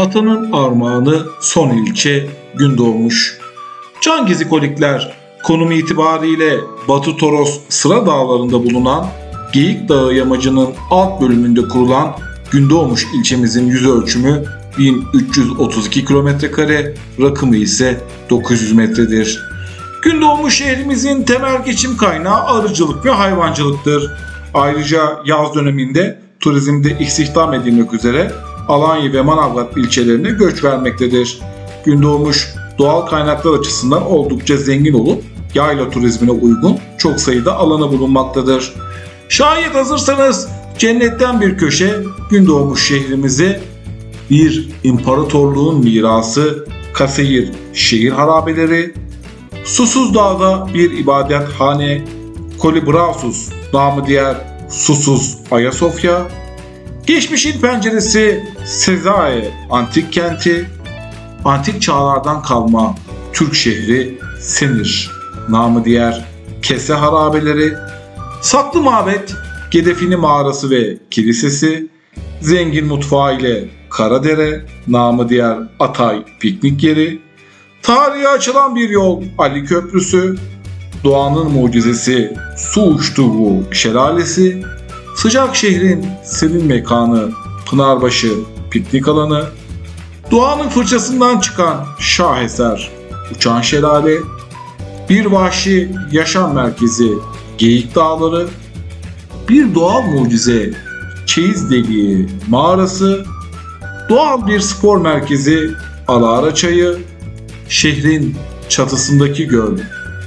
Atanın armağanı son ilçe Gündoğmuş. Can Gizikolikler konumu itibariyle Batı Toros Sıra Dağları'nda bulunan Geyik Dağı yamacının alt bölümünde kurulan Gündoğmuş ilçemizin yüz ölçümü 1332 kare, rakımı ise 900 metredir. Gündoğmuş şehrimizin temel geçim kaynağı arıcılık ve hayvancılıktır. Ayrıca yaz döneminde turizmde istihdam edilmek üzere Alanya ve Manavgat ilçelerine göç vermektedir. Gündoğmuş doğal kaynaklar açısından oldukça zengin olup yayla turizmine uygun çok sayıda alanı bulunmaktadır. Şayet hazırsanız cennetten bir köşe Gündoğmuş şehrimizi bir imparatorluğun mirası Kaseyir şehir harabeleri, Susuz Dağ'da bir ibadethane Kolibrasus namı diğer Susuz Ayasofya, Geçmişin penceresi Sezai antik kenti, antik çağlardan kalma Türk şehri Senir, namı diğer Kese harabeleri, Saklı Mabet, Gedefini mağarası ve kilisesi, zengin mutfağı ile Karadere, namı diğer Atay piknik yeri, tarihe açılan bir yol Ali Köprüsü, doğanın mucizesi su uçtuğu şelalesi, Sıcak şehrin serin mekanı Pınarbaşı piknik alanı, doğanın fırçasından çıkan şaheser Uçan Şelale, bir vahşi yaşam merkezi Geyik Dağları, bir doğal mucize Çeyiz Deliği mağarası, doğal bir spor merkezi Alara Çayı, şehrin çatısındaki göl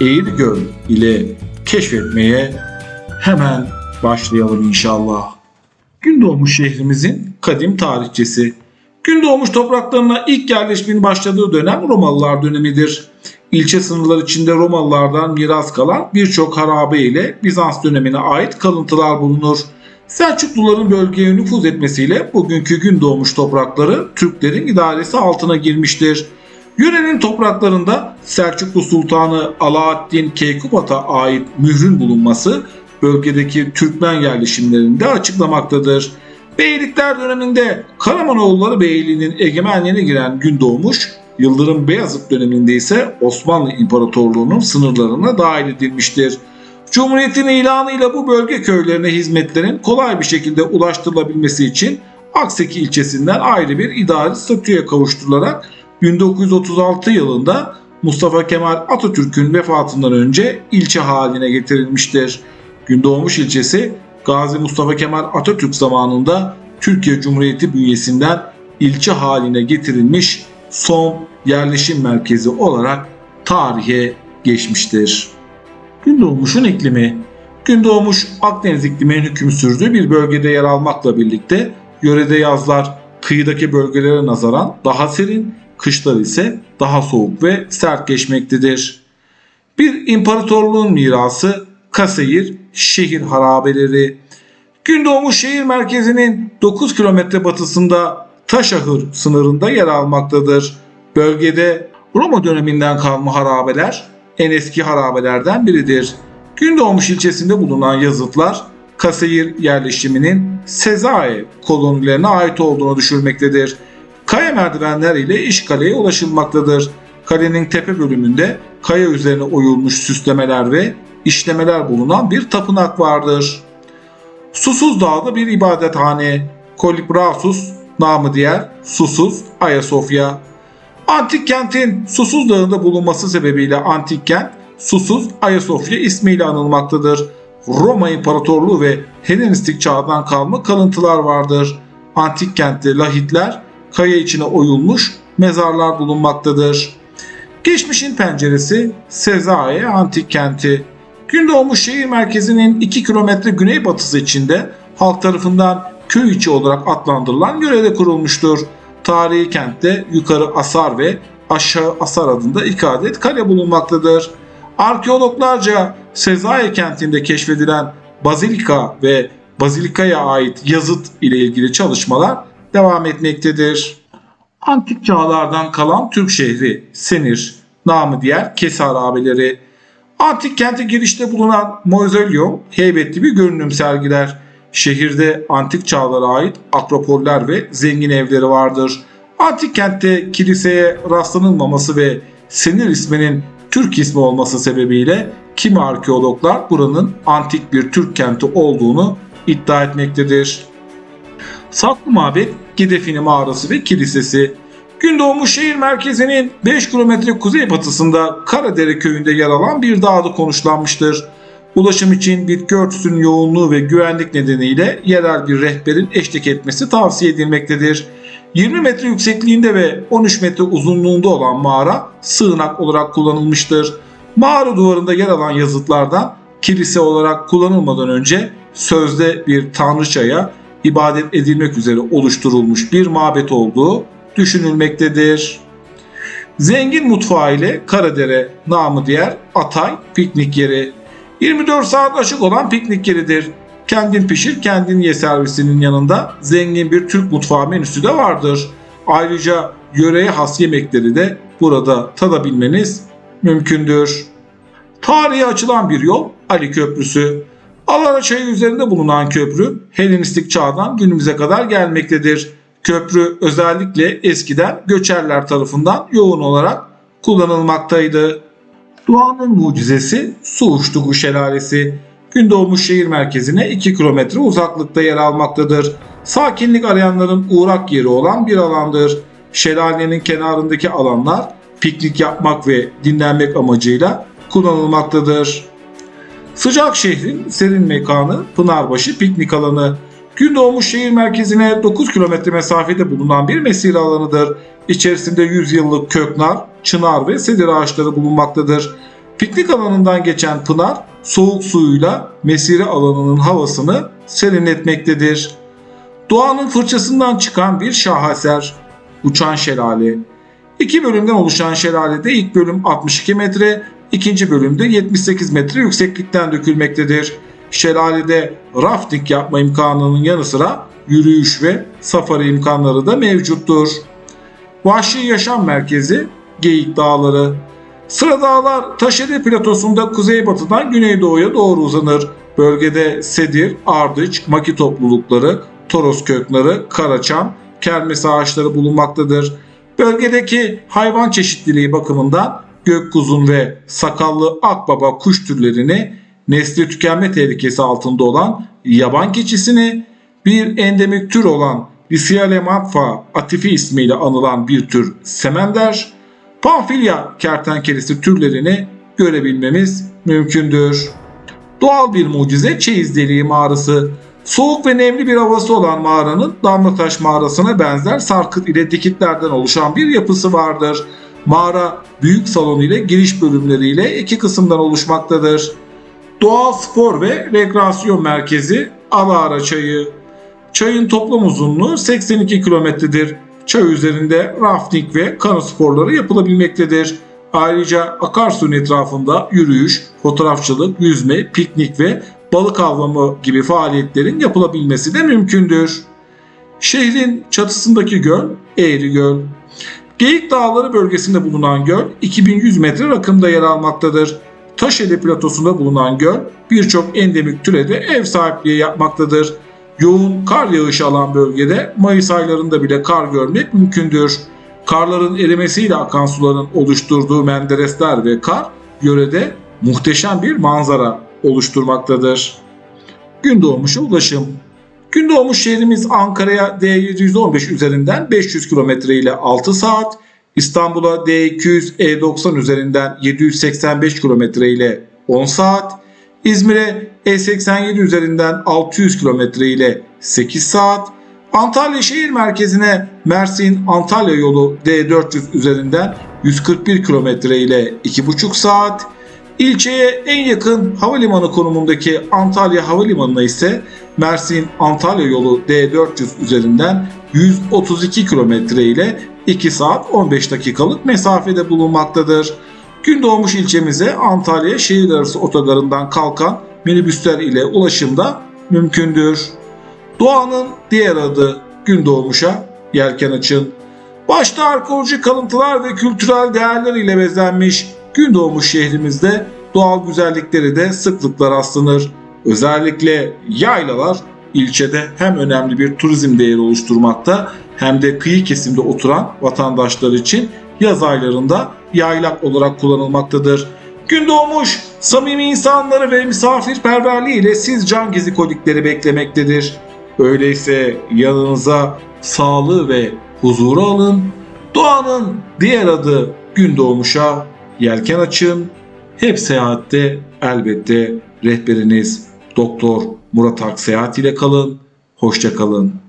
Eğri Göl ile keşfetmeye hemen başlayalım inşallah. Gündoğmuş şehrimizin kadim tarihçesi. Gündoğmuş topraklarına ilk yerleşmenin başladığı dönem Romalılar dönemidir. İlçe sınırları içinde Romalılardan miras kalan birçok harabe ile Bizans dönemine ait kalıntılar bulunur. Selçukluların bölgeye nüfuz etmesiyle bugünkü Gündoğmuş toprakları Türklerin idaresi altına girmiştir. Yörenin topraklarında Selçuklu Sultanı Alaaddin Keykubat'a ait mührün bulunması bölgedeki Türkmen yerleşimlerinde açıklamaktadır. Beylikler döneminde Karamanoğulları Beyliği'nin egemenliğine giren Gündoğmuş, Yıldırım Beyazıt döneminde ise Osmanlı İmparatorluğu'nun sınırlarına dahil edilmiştir. Cumhuriyetin ilanıyla bu bölge köylerine hizmetlerin kolay bir şekilde ulaştırılabilmesi için Akseki ilçesinden ayrı bir idari statüye kavuşturularak 1936 yılında Mustafa Kemal Atatürk'ün vefatından önce ilçe haline getirilmiştir. Gündoğmuş ilçesi Gazi Mustafa Kemal Atatürk zamanında Türkiye Cumhuriyeti bünyesinden ilçe haline getirilmiş son yerleşim merkezi olarak tarihe geçmiştir. Gündoğmuş'un iklimi Gündoğmuş Akdeniz ikliminin hüküm sürdüğü bir bölgede yer almakla birlikte yörede yazlar kıyıdaki bölgelere nazaran daha serin, kışlar ise daha soğuk ve sert geçmektedir. Bir imparatorluğun mirası Kaseyir şehir harabeleri. Gündoğmuş şehir merkezinin 9 kilometre batısında Taşahır sınırında yer almaktadır. Bölgede Roma döneminden kalma harabeler en eski harabelerden biridir. Gündoğmuş ilçesinde bulunan yazıtlar Kaseyir yerleşiminin Sezai kolonilerine ait olduğunu düşürmektedir. Kaya merdivenler ile iş kaleye ulaşılmaktadır. Kalenin tepe bölümünde kaya üzerine oyulmuş süslemeler ve işlemeler bulunan bir tapınak vardır. Susuz Dağ'da bir ibadethane, Kolibrasus namı diğer Susuz Ayasofya. Antik kentin Susuz Dağı'nda bulunması sebebiyle antik kent Susuz Ayasofya ismiyle anılmaktadır. Roma İmparatorluğu ve Helenistik çağdan kalma kalıntılar vardır. Antik kentte lahitler, kaya içine oyulmuş mezarlar bulunmaktadır. Geçmişin penceresi Sezai Antik Kenti. Gündoğmuş şehir merkezinin 2 kilometre güneybatısı içinde halk tarafından köy içi olarak adlandırılan yörede kurulmuştur. Tarihi kentte yukarı Asar ve aşağı Asar adında iki adet kale bulunmaktadır. Arkeologlarca Sezai kentinde keşfedilen bazilika ve bazilikaya ait yazıt ile ilgili çalışmalar devam etmektedir. Antik çağlardan kalan Türk şehri Senir, namı diğer Kese harabeleri. Antik kente girişte bulunan Mozolyum heybetli bir görünüm sergiler. Şehirde antik çağlara ait akropoller ve zengin evleri vardır. Antik kentte kiliseye rastlanılmaması ve Senir isminin Türk ismi olması sebebiyle kimi arkeologlar buranın antik bir Türk kenti olduğunu iddia etmektedir. Saklı Mabet, Gidefini Mağarası ve Kilisesi Gündoğmuş şehir merkezinin 5 kilometre kuzeybatısında Karadere köyünde yer alan bir dağda konuşlanmıştır. Ulaşım için bitki örtüsünün yoğunluğu ve güvenlik nedeniyle yerel bir rehberin eşlik etmesi tavsiye edilmektedir. 20 metre yüksekliğinde ve 13 metre uzunluğunda olan mağara sığınak olarak kullanılmıştır. Mağara duvarında yer alan yazıtlardan kilise olarak kullanılmadan önce sözde bir tanrıçaya ibadet edilmek üzere oluşturulmuş bir mabet olduğu düşünülmektedir. Zengin mutfağı ile Karadere namı diğer Atay piknik yeri. 24 saat açık olan piknik yeridir. Kendin pişir kendin ye servisinin yanında zengin bir Türk mutfağı menüsü de vardır. Ayrıca yöreye has yemekleri de burada tadabilmeniz mümkündür. Tarihe açılan bir yol Ali Köprüsü. Alara Çayı üzerinde bulunan köprü Helenistik çağdan günümüze kadar gelmektedir. Köprü özellikle eskiden göçerler tarafından yoğun olarak kullanılmaktaydı. Doğanın mucizesi Su Uçtugu Şelalesi. Gündoğmuş şehir merkezine 2 kilometre uzaklıkta yer almaktadır. Sakinlik arayanların uğrak yeri olan bir alandır. Şelalenin kenarındaki alanlar piknik yapmak ve dinlenmek amacıyla kullanılmaktadır. Sıcak şehrin serin mekanı Pınarbaşı piknik alanı. Gündoğmuş şehir merkezine 9 kilometre mesafede bulunan bir mesire alanıdır. İçerisinde 100 yıllık köknar, çınar ve sedir ağaçları bulunmaktadır. Piknik alanından geçen pınar soğuk suyuyla mesire alanının havasını serinletmektedir. Doğanın fırçasından çıkan bir şaheser, Uçan Şelale. İki bölümden oluşan şelalede ilk bölüm 62 metre, ikinci bölümde 78 metre yükseklikten dökülmektedir. Şelalede rafting yapma imkanının yanı sıra yürüyüş ve safari imkanları da mevcuttur. Vahşi Yaşam Merkezi Geyik Dağları Sıra dağlar Taşeli platosunda kuzeybatıdan güneydoğuya doğru uzanır. Bölgede sedir, ardıç, maki toplulukları, toros kökleri, karaçam, kermes ağaçları bulunmaktadır. Bölgedeki hayvan çeşitliliği bakımından gökkuzun ve sakallı akbaba kuş türlerini nesli tükenme tehlikesi altında olan yaban keçisini, bir endemik tür olan Lyciale magfa atifi ismiyle anılan bir tür semender, Pamfilya kertenkelesi türlerini görebilmemiz mümkündür. Doğal bir mucize çeyiz deliği mağarası. Soğuk ve nemli bir havası olan mağaranın Damlataş mağarasına benzer sarkıt ile dikitlerden oluşan bir yapısı vardır. Mağara büyük salon ile giriş bölümleriyle iki kısımdan oluşmaktadır. Doğal spor ve rekreasyon merkezi Alara Çayı. Çayın toplam uzunluğu 82 kilometredir. Çay üzerinde rafting ve kano sporları yapılabilmektedir. Ayrıca akarsuyun etrafında yürüyüş, fotoğrafçılık, yüzme, piknik ve balık avlama gibi faaliyetlerin yapılabilmesi de mümkündür. Şehrin çatısındaki göl Eğri Göl. Geyik Dağları bölgesinde bulunan göl 2100 metre rakımda yer almaktadır. Taşeli platosunda bulunan göl birçok endemik türe de ev sahipliği yapmaktadır. Yoğun kar yağışı alan bölgede Mayıs aylarında bile kar görmek mümkündür. Karların erimesiyle akan suların oluşturduğu menderesler ve kar yörede muhteşem bir manzara oluşturmaktadır. Gündoğmuş'a ulaşım Gündoğmuş şehrimiz Ankara'ya D715 üzerinden 500 km ile 6 saat, İstanbul'a D200 E90 üzerinden 785 km ile 10 saat, İzmir'e E87 üzerinden 600 km ile 8 saat, Antalya şehir merkezine Mersin Antalya yolu D400 üzerinden 141 km ile 2,5 saat, ilçeye en yakın havalimanı konumundaki Antalya Havalimanı'na ise Mersin Antalya yolu D400 üzerinden 132 km ile 2 saat 15 dakikalık mesafede bulunmaktadır. Gündoğmuş ilçemize Antalya şehir arası otogarından kalkan minibüsler ile ulaşım da mümkündür. Doğanın diğer adı Gündoğmuş'a yelken açın. Başta arkeolojik kalıntılar ve kültürel değerler ile bezenmiş Gündoğmuş şehrimizde doğal güzellikleri de sıklıkla rastlanır. Özellikle yaylalar ilçede hem önemli bir turizm değeri oluşturmakta hem de kıyı kesimde oturan vatandaşlar için yaz aylarında yaylak olarak kullanılmaktadır. Gün doğmuş, samimi insanları ve misafirperverliğiyle siz can gizikolikleri beklemektedir. Öyleyse yanınıza sağlığı ve huzuru alın. Doğanın diğer adı gün doğmuşa yelken açın. Hep seyahatte elbette rehberiniz Doktor Murat Akseyahat ile kalın. Hoşça kalın.